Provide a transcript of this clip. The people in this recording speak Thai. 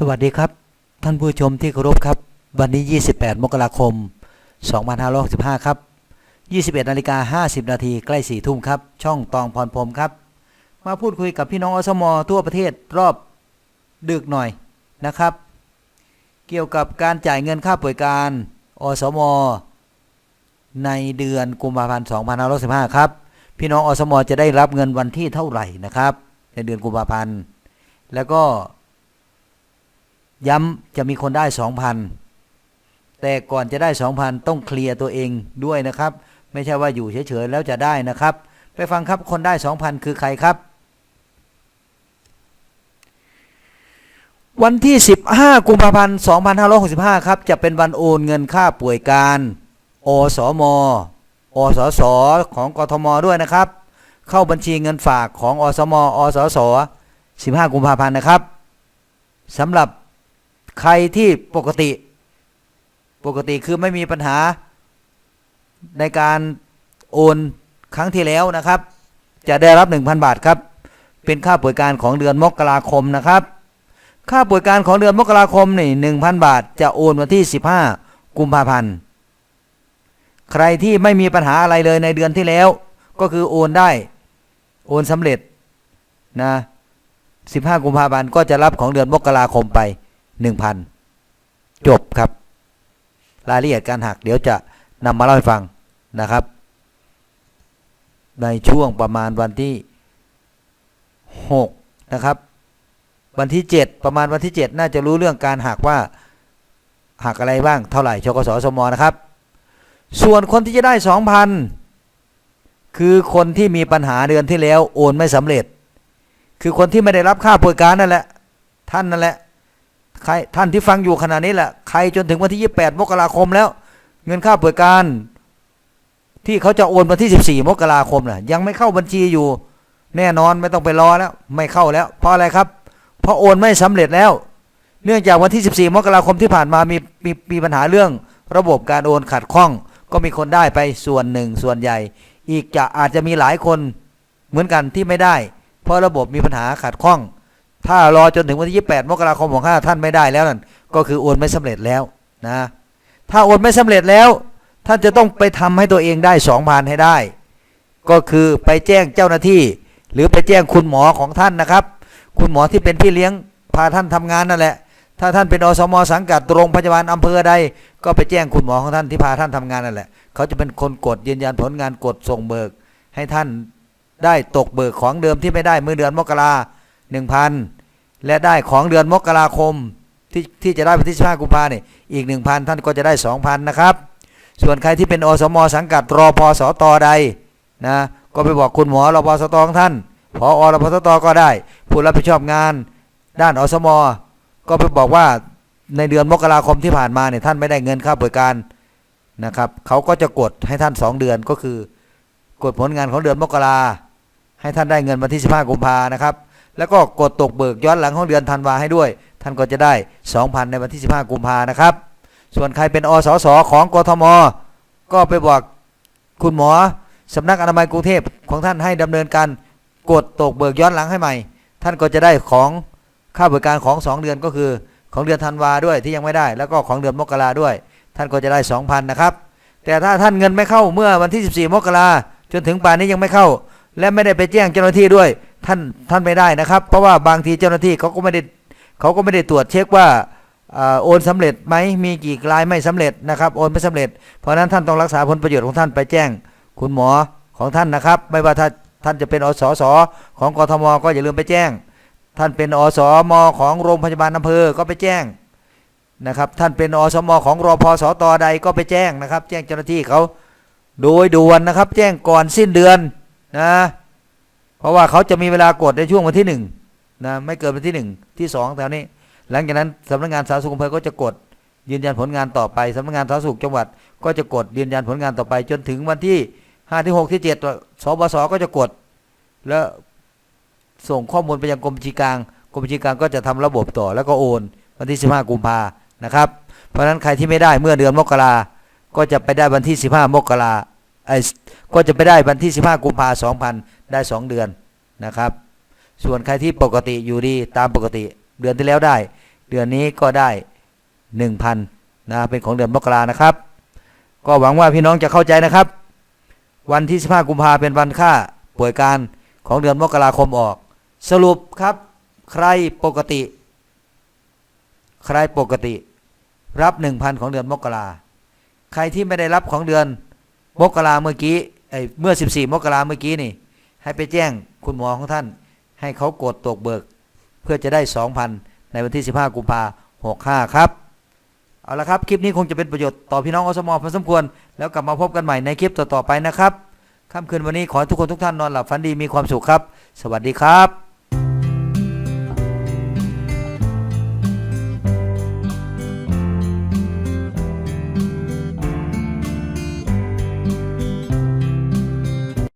สวัสดีครับ ท่านผู้ชมที่เคารพครับ วันนี้ 28 มกราคม 2565 ครับ 21นาฬิกา50 นาทีใกล้4ทุ่มครับ ช่องตองพรพรมครับ มาพูดคุยกับพี่น้องอสมทั่วประเทศรอบดึกหน่อยนะครับ เกี่ยวกับการจ่ายเงินค่าป่วยการอสมในเดือนกุมภาพันธ์2565 ครับ พี่น้องอสมจะได้รับเงินวันที่เท่าไหร่นะครับ ในเดือนกุมภาพันธ์แล้วก็ ย้ำจะมีคนได้ 2,000 แต่ก่อนจะได้ 2,000 ต้องเคลียร์ตัวเองด้วยนะครับ ไม่ใช่ว่าอยู่เฉยๆแล้วจะได้นะครับ ไปฟังครับคนได้ 2,000 คือใครครับ วันที่ 15 กุมภาพันธ์ 2565 ครับ จะเป็นวันโอนเงินค่าป่วยการอสมอสสของกทมด้วยนะครับ เข้าบัญชีเงินฝากของอสมอสส15 กุมภาพันธ์นะครับสำหรับ ใครที่ปกติปกติคือไม่มีปัญหาในการโอนครั้งที่แล้วนะครับ จะได้รับ 1,000 บาทครับ เป็นค่าป่วยการของเดือนมกราคมนะครับ ค่าป่วยการของเดือนมกราคมนี่ 1,000 บาท จะโอนวันที่ 15 กุมภาพันธ์ใครที่ไม่มีปัญหาอะไรเลยในเดือนที่แล้ว ก็คือโอนได้ โอนสำเร็จนะ 15 กุมภาพันธ์ก็จะรับของเดือนมกราคมไป 1,000 จบครับ รายละเอียดการหักเดี๋ยวจะนำมาเล่าให้ฟังนะครับ ในช่วงประมาณวันที่ 6 นะครับ วันที่ 7 ประมาณวันที่ 7 น่าจะรู้เรื่องการหักว่าหักอะไรบ้างเท่าไหร่ชกสสมนะครับ ส่วนคนที่จะได้ 2,000 คือคนที่มีปัญหาเดือนที่แล้วโอนไม่สำเร็จ คือคนที่ไม่ได้รับค่าป่วยการนั่นแหละ ท่านนั่นแหละ ใครท่านที่ฟังอยู่ขณะนี้แหละใครจนถึงวันที่ 28 มกราคมแล้ว เงินค่าป่วยการ ที่เขาจะโอนวันที่ 14 มกราคมน่ะ ยังไม่เข้าบัญชีอยู่ แน่นอนไม่ต้องไปรอแล้ว ไม่เข้าแล้ว เพราะอะไรครับ เพราะโอนไม่สำเร็จแล้ว เนื่องจากวันที่ 14 มกราคมที่ผ่านมามีมีมีปัญหาเรื่อง ระบบการโอนขัดข้อง ก็มีคนได้ไปส่วนหนึ่งส่วนใหญ่ อีกจะอาจจะมีหลายคนเหมือนกันที่ไม่ได้ เพราะระบบมีปัญหาขัดข้อง ถ้ารอจนถึงวันที่ 28 มกราคมของข้าท่านไม่ได้แล้วนั่นก็คือโอนไม่สำเร็จแล้วนะ ถ้าโอนไม่สำเร็จแล้ว ท่านจะต้องไปทำให้ตัวเองได้2,000ให้ได้ ก็คือไปแจ้งเจ้าหน้าที่ หรือไปแจ้งคุณหมอของท่านนะครับ คุณหมอที่เป็นพี่เลี้ยงพาท่านทำงานนั่นแหละ ถ้าท่านเป็นอสมสังกัดโรงพยาบาลอำเภอใด ก็ไปแจ้งคุณหมอของท่านที่พาท่านทำงานนั่นแหละ เขาจะเป็นคนกดยืนยันผลงานกดส่งเบิก ให้ท่านได้ตกเบิกของเดิมที่ไม่ได้เมื่อเดือนมกราหนึ่งพัน และได้ของเดือนมกราคมที่ที่จะได้วันที่15กุมภาเนี่ยอีก 1,000 ท่านก็จะได้ 2,000 นะครับ ส่วนใครที่เป็นอสมสังกัดรอพอสตใดนะก็ไปบอกคุณหมอรอพอสตของท่านพอรอพอสตก็ได้ผู้รับผิดชอบงานด้านอสมก็ไปบอกว่าในเดือนมกราคมที่ผ่านมาเนี่ยท่านไม่ได้เงินค่าบริการนะครับเขาก็จะกดให้ท่าน 2 เดือนก็คือกดผลงานของเดือนมกราให้ท่านได้เงินวันที่15กุมภานะครับ แล้วก็กดตกเบิกย้อนหลังของเดือนธันวาให้ด้วย ท่านก็จะได้ 2,000 ในวันที่ 15 กุมภานะครับ ส่วนใครเป็นอสสของกทม ก็ไปบอกคุณหมอสำนักอนามัยกรุงเทพของท่านให้ดำเนินการกดตกเบิกย้อนหลังให้ใหม่ ท่านก็จะได้ของค่าบริการของ 2 เดือนก็คือของเดือนธันวาด้วยที่ยังไม่ได้ แล้วก็ของเดือนมกราด้วย ท่านก็จะได้ 2,000 นะครับ แต่ถ้าท่านเงินไม่เข้าเมื่อวันที่ 14 มกราจนถึงป่านนี้ยังไม่เข้า และไม่ได้ไปแจ้งเจ้าหน้าที่ด้วย ท่านท่านไม่ได้นะครับ เพราะว่าบางทีเจ้าหน้าที่เขาก็ไม่ได้เขาก็ไม่ได้ตรวจเช็คว่าอโอนสำเร็จไหมมีกี่รายไม่สำเร็จนะครับ โอนไม่สำเร็จ เพราะนั้นท่านต้องรักษาผลประโยชน์ของท่านไปแจ้ง คุณหมอของท่านนะครับ ไม่ว่าถ้าท่านจะเป็นอสสของกทมก็อย่าลืมไปแจ้ง ท่านเป็นอสมของโรงพยาบาลอำเภอก็ไปแจ้งนะครับ ท่านเป็นอสมของรอพสตใดก็ไปแจ้งนะครับ แจ้งเจ้าหน้าที่เขาโดยด่วนนะครับ แจ้งก่อนสิ้นเดือนนะ ราะว่าเขาจะมีเวลากดในช่วงวันที่หนึ่งนะไม่เกินวันที่หนึ่งที่สองแถวนี้ หลังจากนั้นสำนักงานสาธารณสุขอำเภอก็จะกดยืนยันผลงานต่อไปสำนักงานสาธารณสุขจังหวัด ก็จะกดยืนยันผลงานต่อไป จนถึงวันที่ห้าที่หกที่เจ็ดสบสก็จะกด แล้วส่งข้อมูลไปยังกรมบัญชีกลางกรมบัญชีกลางก็จะทำระบบต่อแล้วก็โอน วันที่15กุมภานะครับ เพราะฉะนั้นใครที่ไม่ได้เมื่อเดือนมกราก็จะไปได้วันที่15มกราไอ้ก็จะไปได้วันที่15กุมภา2,000 ได้2เดือนนะครับ ส่วนใครที่ปกติอยู่ดีตามปกติ เดือนที่แล้วได้ เดือนนี้ก็ได้หนึ่งพันนะเป็นของเดือนมกรานะครับ ก็หวังว่าพี่น้องจะเข้าใจนะครับ วันที่ 15 กุมภาเป็นวันค่าป่วยการของเดือนมกราคมออก สรุปครับ ใครปกติ ใครปกติ รับ 1,000 ของเดือนมกราใครที่ไม่ได้รับของเดือนมกราเมื่อกี้ไอ้เมื่อ 14 มกราเมื่อกี้นี่ ให้ไปแจ้งคุณหมอของท่าน ให้เขากดตกเบิก เพื่อจะได้ 2,000 ในวันที่ 15 กุมภาหกห้าครับ เอาละครับ คลิปนี้คงจะเป็นประโยชน์ต่อพี่น้องอสมอพอสมควร แล้วกลับมาพบกันใหม่ในคลิปต่อๆไปนะครับค่ำคืนวันนี้ขอให้ทุกคนทุกท่านนอนหลับฝันดีมีความสุขครับ สวัสดีครับ